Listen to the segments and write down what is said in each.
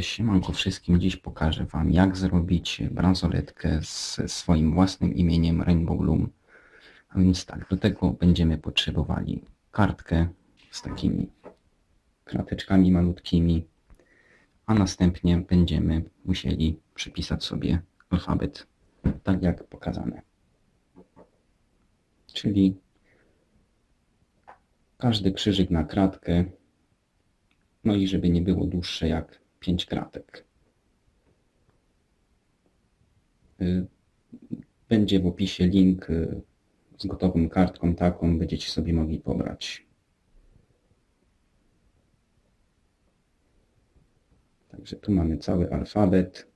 Siemanko wszystkim, dziś pokażę Wam jak zrobić bransoletkę z swoim własnym imieniem Rainbow Loom. A więc tak, do tego będziemy potrzebowali kartkę z takimi krateczkami malutkimi, a następnie będziemy musieli przypisać sobie alfabet, tak jak pokazane. Czyli każdy krzyżyk na kratkę, no i żeby nie było dłuższe jak 5 kratek. Y, Będzie w opisie link y, z gotową kartką taką, będziecie sobie mogli pobrać. Także tu mamy cały alfabet.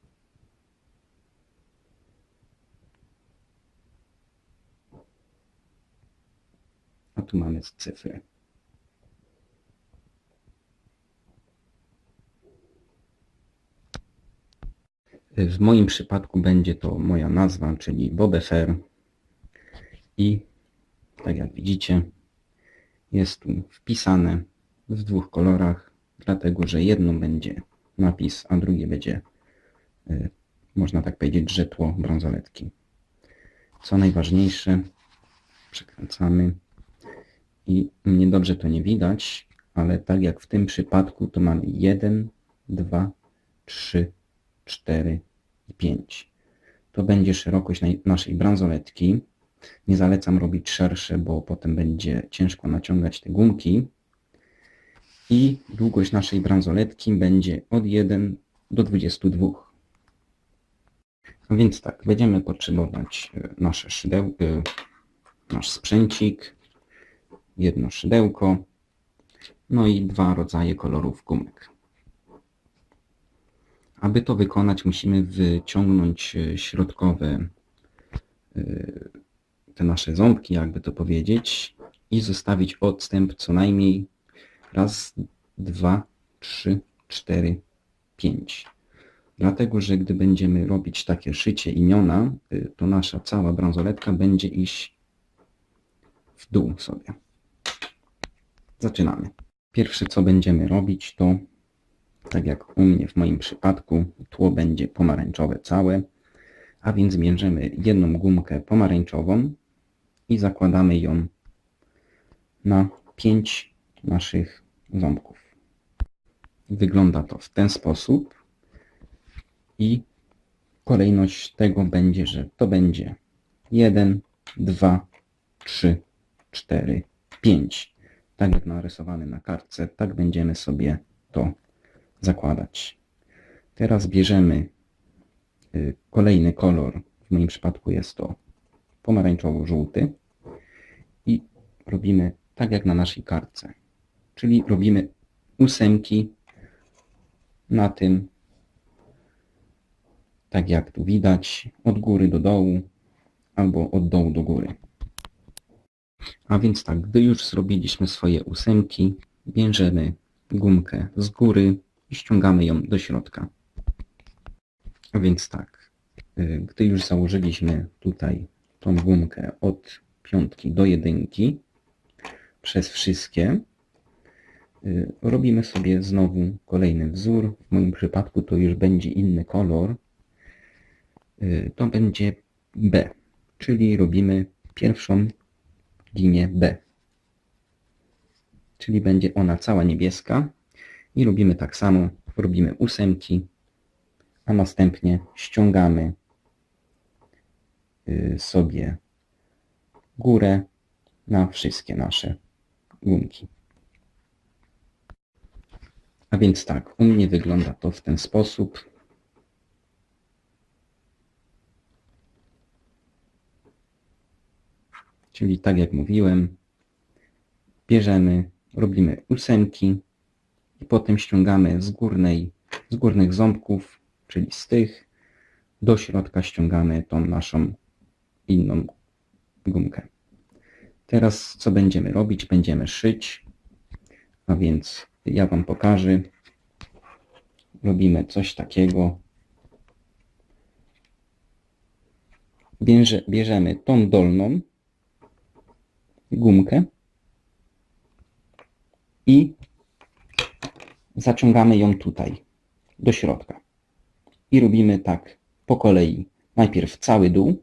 A tu mamy cyfry. W moim przypadku będzie to moja nazwa, czyli Bobefer. I tak jak widzicie, jest tu wpisane w dwóch kolorach, dlatego że jedno będzie napis, a drugie będzie, e, można tak powiedzieć, żetło bransoletki. Co najważniejsze, przekręcamy i mnie dobrze to nie widać, ale tak jak w tym przypadku, to mamy 1, 2, 3, 4 i 5. To będzie szerokość naszej bransoletki. Nie zalecam robić szersze, bo potem będzie ciężko naciągać te gumki. I długość naszej bransoletki będzie od 1 do 22. No więc tak, będziemy potrzebować e, nasze szydełko, nasz sprzęcik, jedno szydełko, no i dwa rodzaje kolorów gumek. Aby to wykonać, musimy wyciągnąć e, środkowe e, te nasze ząbki, jakby to powiedzieć, i zostawić odstęp co najmniej raz, dwa, trzy, cztery, pięć. Dlatego, że gdy będziemy robić takie szycie imiona, e, to nasza cała bransoletka będzie iść w dół sobie. Zaczynamy. Pierwsze co będziemy robić to tak jak u mnie w moim przypadku, tło będzie pomarańczowe całe, a więc bierzemy jedną gumkę pomarańczową i zakładamy ją na pięć naszych ząbków. Wygląda to w ten sposób i kolejność tego będzie, że to będzie 1, 2, 3, 4, 5. Tak jak narysowane na kartce, tak będziemy sobie to zakładać. Teraz bierzemy y, kolejny kolor, w moim przypadku jest to pomarańczowo-żółty i robimy tak jak na naszej kartce, czyli robimy ósemki na tym, tak jak tu widać, od góry do dołu albo od dołu do góry. A więc tak, gdy już zrobiliśmy swoje ósemki, bierzemy gumkę z góry i ściągamy ją do środka. A więc tak, y, gdy już założyliśmy tutaj tą gumkę od piątki do jedynki przez wszystkie, y, robimy sobie znowu kolejny wzór. W moim przypadku to już będzie inny kolor. Y, To będzie B, czyli robimy pierwszą linię B. Czyli będzie ona cała niebieska, i robimy tak samo, robimy ósemki, a następnie ściągamy y, sobie górę na wszystkie nasze gumki. A więc tak, u mnie wygląda to w ten sposób. Czyli tak jak mówiłem, bierzemy, robimy ósemki, i potem ściągamy z, górnej, z górnych ząbków, czyli z tych, do środka ściągamy tą naszą inną gumkę. Teraz co będziemy robić? Będziemy szyć, a więc ja Wam pokażę. Robimy coś takiego. Bierze, bierzemy tą dolną gumkę i zaciągamy ją tutaj, do środka. I robimy tak po kolei. Najpierw cały dół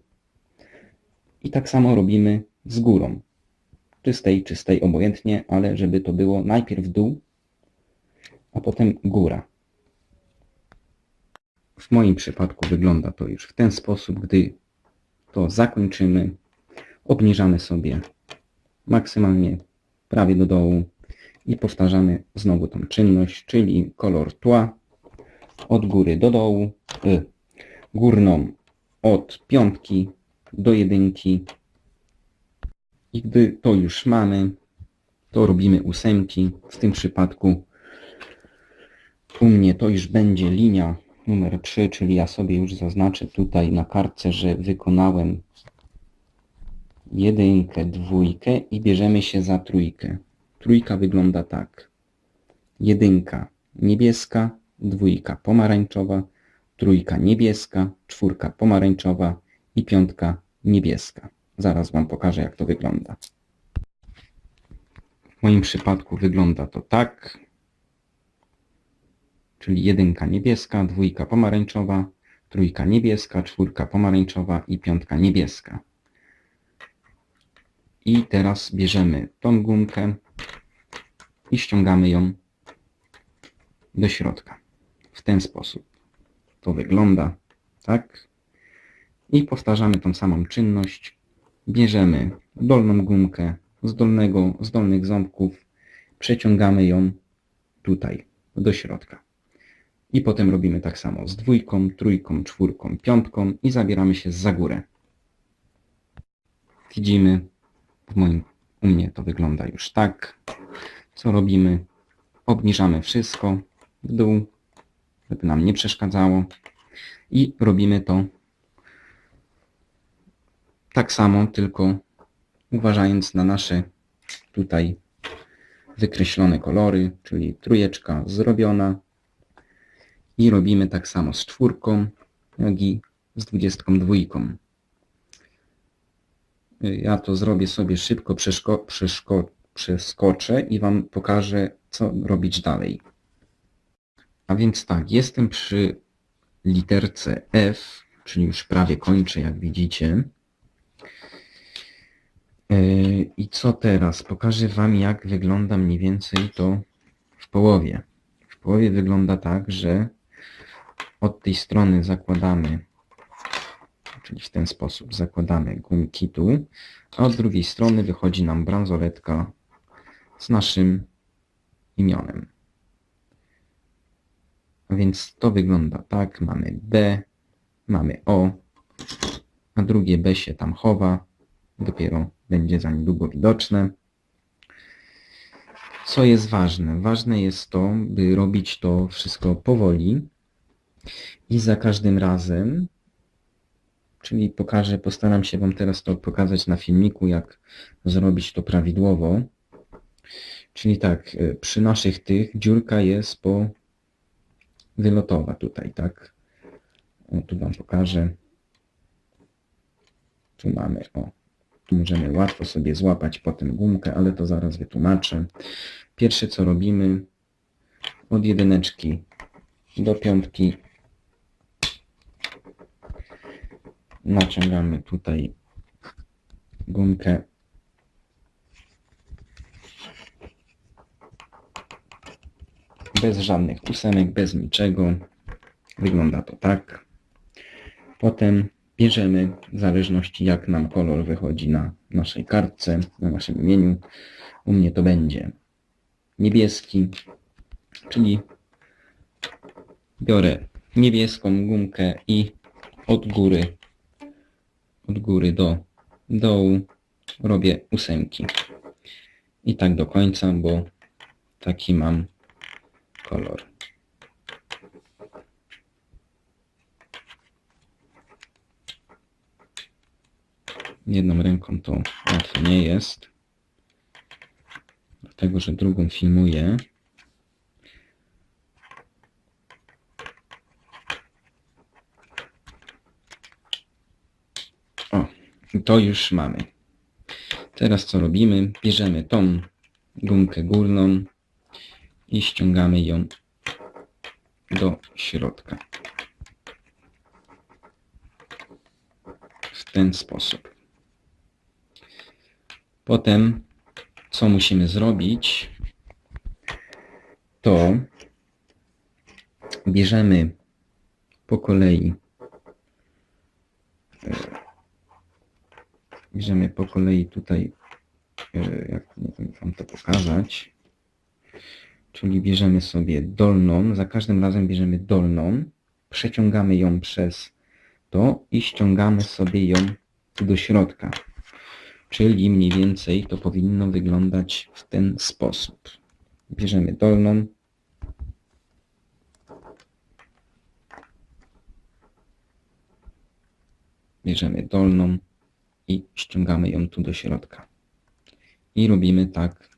i tak samo robimy z górą. Czystej, czystej, obojętnie, ale żeby to było najpierw dół, a potem góra. W moim przypadku wygląda to już w ten sposób, gdy to zakończymy, obniżamy sobie maksymalnie prawie do dołu i powtarzamy znowu tą czynność, czyli kolor tła od góry do dołu, y, górną od piątki do jedynki i gdy to już mamy, to robimy ósemki. W tym przypadku u mnie to już będzie linia numer 3, czyli ja sobie już zaznaczę tutaj na kartce, że wykonałem jedynkę, dwójkę i bierzemy się za trójkę. Trójka wygląda tak. Jedynka niebieska, dwójka pomarańczowa, trójka niebieska, czwórka pomarańczowa i piątka niebieska. Zaraz Wam pokażę, jak to wygląda. W moim przypadku wygląda to tak. Czyli jedynka niebieska, dwójka pomarańczowa, trójka niebieska, czwórka pomarańczowa i piątka niebieska. I teraz bierzemy tą gumkę i ściągamy ją do środka. W ten sposób. To wygląda tak. I powtarzamy tą samą czynność. Bierzemy dolną gumkę z, dolnego, z dolnych ząbków, przeciągamy ją tutaj do środka. I potem robimy tak samo z dwójką, trójką, czwórką, piątką i zabieramy się za górę. Widzimy, w moim, u mnie to wygląda już tak. Co robimy? Obniżamy wszystko w dół, żeby nam nie przeszkadzało. I robimy to tak samo, tylko uważając na nasze tutaj wykreślone kolory, czyli trójeczka zrobiona. I robimy tak samo z czwórką, jak i z dwudziestką dwójką. Ja to zrobię sobie szybko, przeszko, przeszko, przeskoczę i Wam pokażę, co robić dalej. A więc tak, jestem przy literce F, czyli już prawie kończę, jak widzicie. Yy, I co teraz? Pokażę Wam, jak wygląda mniej więcej to w połowie. W połowie wygląda tak, że od tej strony zakładamy, czyli w ten sposób zakładamy gumki tu, a od drugiej strony wychodzi nam bransoletka z naszym imionem. A więc to wygląda tak, mamy B, mamy O, a drugie B się tam chowa, dopiero będzie za niedługo widoczne. Co jest ważne? Ważne jest to, by robić to wszystko powoli i za każdym razem, czyli pokażę, postaram się Wam teraz to pokazać na filmiku, jak zrobić to prawidłowo. Czyli tak, y, przy naszych tych dziurka jest po wylotowa tutaj, tak? O, tu Wam pokażę. Tu mamy, o, tu możemy łatwo sobie złapać potem gumkę, ale to zaraz wytłumaczę. Pierwsze co robimy, od jedyneczki do piątki naciągamy tutaj gumkę bez żadnych ósemek, bez niczego. Wygląda to tak. Potem bierzemy, w zależności jak nam kolor wychodzi na naszej kartce, na naszym imieniu. U mnie to będzie niebieski, czyli biorę niebieską gumkę i od góry, od góry do dołu robię ósemki. I tak do końca, bo taki mam kolor. Jedną ręką to łatwo nie jest, dlatego że drugą filmuję. O, to już mamy. Teraz co robimy? Bierzemy tą gumkę górną i ściągamy ją do środka. W ten sposób. Potem, co musimy zrobić, to bierzemy po kolei e, bierzemy po kolei tutaj e, jak nie wam to pokazać czyli bierzemy sobie dolną za każdym razem bierzemy dolną przeciągamy ją przez to i ściągamy sobie ją do środka. Czyli mniej więcej to powinno wyglądać w ten sposób. Bierzemy dolną. Bierzemy dolną i ściągamy ją tu do środka. I robimy tak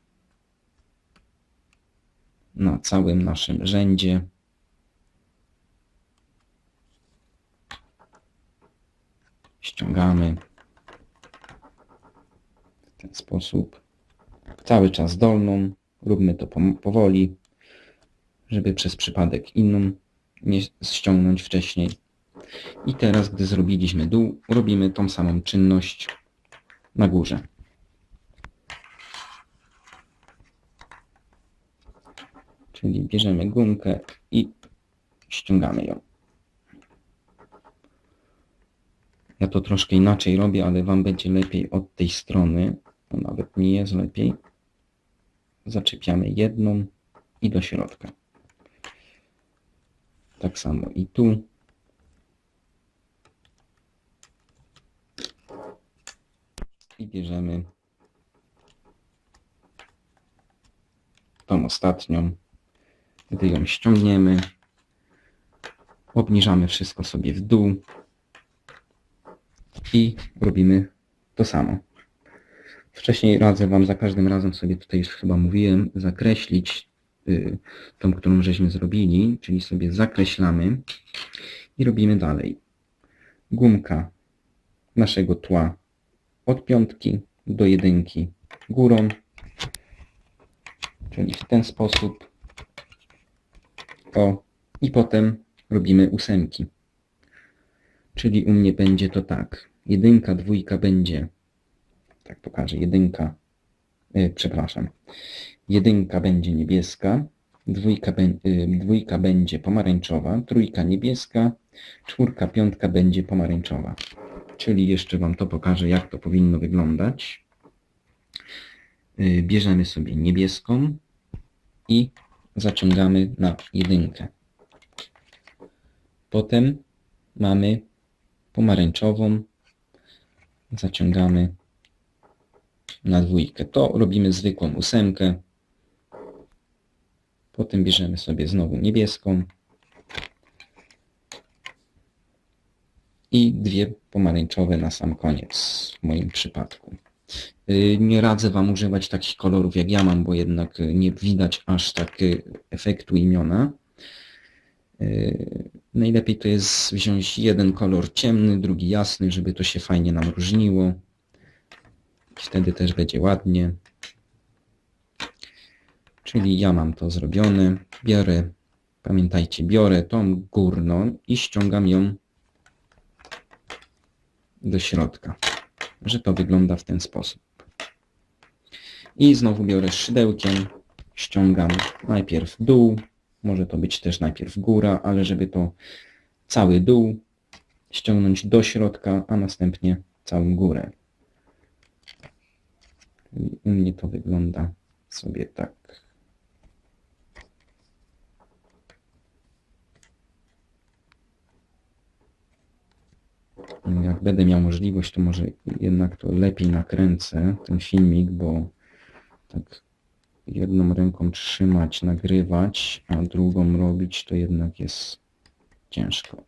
na całym naszym rzędzie. Ściągamy w ten sposób. Cały czas dolną. Róbmy to powoli, żeby przez przypadek inną nie ściągnąć wcześniej. I teraz, gdy zrobiliśmy dół, robimy tą samą czynność na górze. Czyli bierzemy gumkę i ściągamy ją. Ja to troszkę inaczej robię, ale Wam będzie lepiej od tej strony. To nawet nie jest lepiej. Zaczepiamy jedną i do środka. Tak samo i tu. i bierzemy tą ostatnią. Gdy ją ściągniemy, obniżamy wszystko sobie w dół i robimy to samo. Wcześniej radzę Wam za każdym razem sobie tutaj już chyba mówiłem, zakreślić y, tą, którą żeśmy zrobili, czyli sobie zakreślamy i robimy dalej. Gumka naszego tła od piątki do jedynki górą, czyli w ten sposób. O, i potem robimy ósemki. Czyli u mnie będzie to tak. Jedynka, dwójka będzie, tak pokażę, jedynka, e, przepraszam, jedynka będzie niebieska, dwójka, bę- y, dwójka będzie pomarańczowa, trójka niebieska, czwórka, piątka będzie pomarańczowa czyli jeszcze Wam to pokażę, jak to powinno wyglądać. Y, Bierzemy sobie niebieską i zaciągamy na jedynkę. Potem mamy pomarańczową, zaciągamy na dwójkę. To robimy zwykłą ósemkę. Potem bierzemy sobie znowu niebieską, i dwie pomarańczowe na sam koniec w moim przypadku. Y, Nie radzę Wam używać takich kolorów jak ja mam, bo jednak y, nie widać aż tak y, efektu imiona. Najlepiej to jest wziąć jeden kolor ciemny, drugi jasny, żeby to się fajnie nam różniło. Wtedy też będzie ładnie. Czyli ja mam to zrobione. Biorę, pamiętajcie, biorę tą górną i ściągam ją do środka, że to wygląda w ten sposób. I znowu biorę szydełkiem, ściągam najpierw dół, może to być też najpierw góra, ale żeby to cały dół ściągnąć do środka, a następnie całą górę. Czyli u mnie to wygląda sobie tak. Jak będę miał możliwość, to może jednak to lepiej nakręcę ten filmik, bo tak jedną ręką trzymać, nagrywać, a drugą robić, to jednak jest ciężko.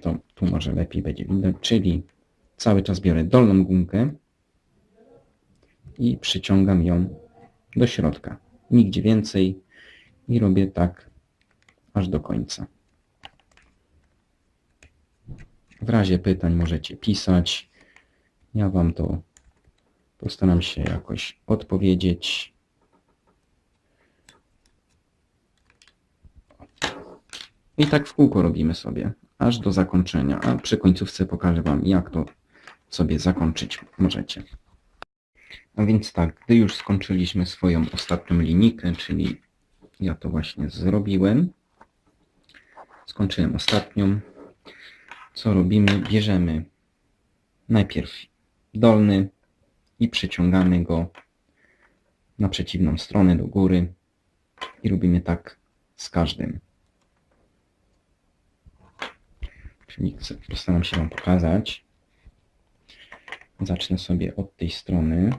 To tu może lepiej będzie widać, czyli cały czas biorę dolną gumkę i przyciągam ją do środka. Nigdzie więcej i robię tak aż do końca. W razie pytań możecie pisać. Ja Wam to postaram się jakoś odpowiedzieć. I tak w kółko robimy sobie, aż do zakończenia. A przy końcówce pokażę Wam, jak to sobie zakończyć możecie. A więc tak, gdy już skończyliśmy swoją ostatnią linijkę, czyli ja to właśnie zrobiłem, skończyłem ostatnią, co robimy? Bierzemy najpierw dolny i przeciągamy go na przeciwną stronę do góry i robimy tak z każdym. Czyli postaram się Wam pokazać. Zacznę sobie od tej strony.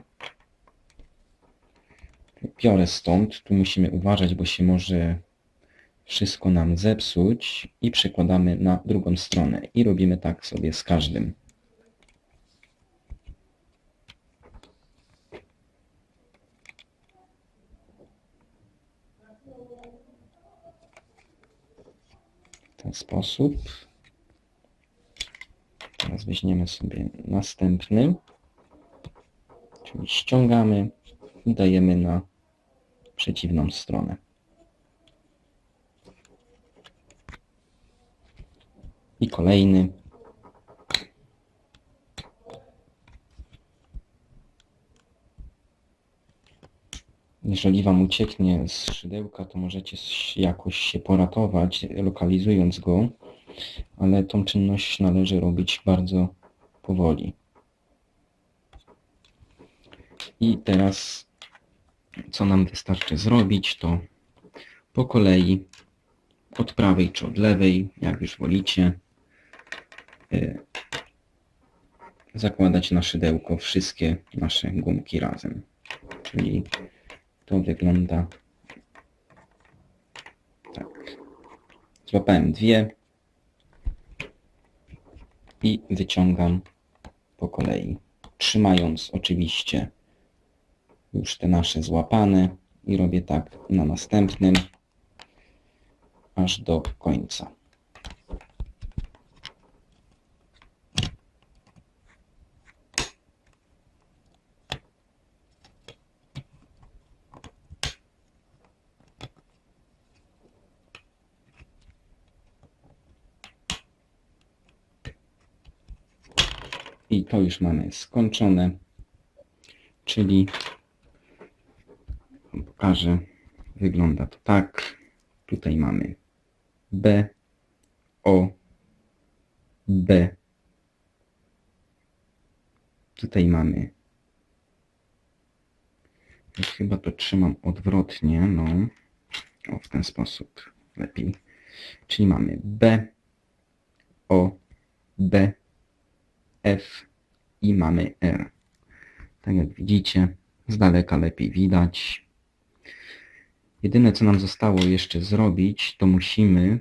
Biorę stąd. Tu musimy uważać, bo się może wszystko nam zepsuć i przekładamy na drugą stronę i robimy tak sobie z każdym. W ten sposób. Teraz weźmiemy sobie następny, czyli ściągamy i dajemy na przeciwną stronę. Kolejny. Jeżeli Wam ucieknie z szydełka, to możecie jakoś się poratować, lokalizując go, ale tą czynność należy robić bardzo powoli. I teraz, co nam wystarczy zrobić, to po kolei od prawej czy od lewej, jak już wolicie, zakładać na szydełko wszystkie nasze gumki razem. Czyli to wygląda tak. Złapałem dwie i wyciągam po kolei, trzymając oczywiście już te nasze złapane i robię tak na następnym aż do końca. I to już mamy skończone, czyli pokażę, wygląda to tak. Tutaj mamy B, O, B. Tutaj mamy. Chyba to trzymam odwrotnie, no. O, w ten sposób lepiej. Czyli mamy B, O, B, F i mamy R. Tak jak widzicie, z daleka lepiej widać. Jedyne co nam zostało jeszcze zrobić, to musimy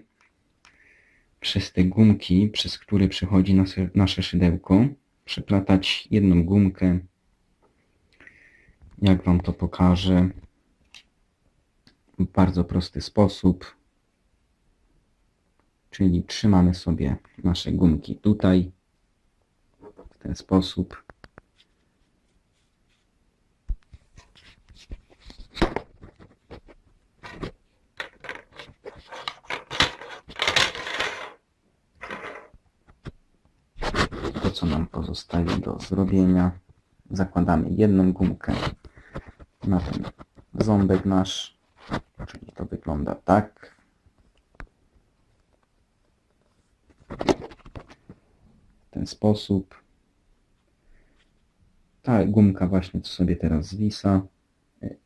przez te gumki, przez które przechodzi nasze, nasze szydełko, przeplatać jedną gumkę. Jak Wam to pokażę? W bardzo prosty sposób. Czyli trzymamy sobie nasze gumki tutaj ten sposób. To co nam pozostaje do zrobienia, zakładamy jedną gumkę na ten ząbek nasz, czyli to wygląda tak. Ten sposób. Ta gumka właśnie co sobie teraz zwisa.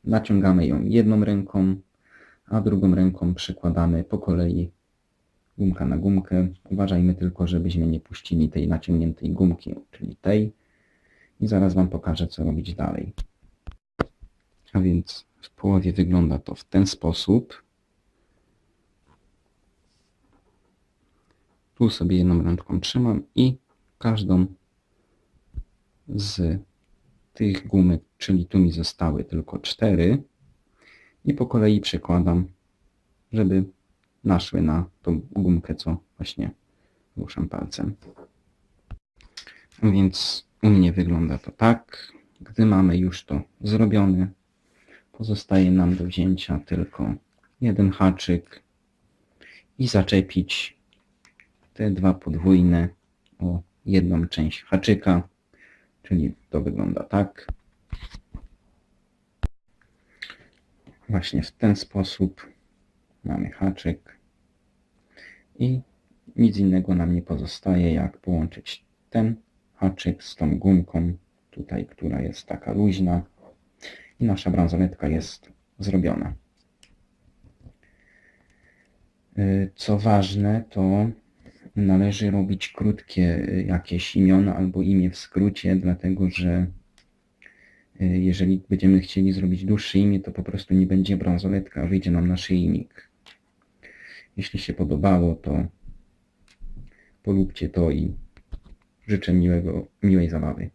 Naciągamy ją jedną ręką, a drugą ręką przykładamy po kolei gumka na gumkę. Uważajmy tylko, żebyśmy nie puścili tej naciągniętej gumki, czyli tej. I zaraz Wam pokażę, co robić dalej. A więc w połowie wygląda to w ten sposób. Tu sobie jedną ręką trzymam i każdą z tych gumek, czyli tu mi zostały tylko cztery i po kolei przekładam, żeby naszły na tą gumkę, co właśnie ruszam palcem. Więc u mnie wygląda to tak. Gdy mamy już to zrobione, pozostaje nam do wzięcia tylko jeden haczyk i zaczepić te dwa podwójne o jedną część haczyka, czyli to wygląda tak. Właśnie w ten sposób mamy haczyk i nic innego nam nie pozostaje jak połączyć ten haczyk z tą gumką tutaj, która jest taka luźna i nasza bransoletka jest zrobiona. Y, Co ważne, to należy robić krótkie y, jakieś imiona albo imię w skrócie, dlatego że y, jeżeli będziemy chcieli zrobić dłuższe imię, to po prostu nie będzie bransoletka, wyjdzie nam naszyjnik. Jeśli się podobało, to polubcie to i życzę miłego, miłej zabawy.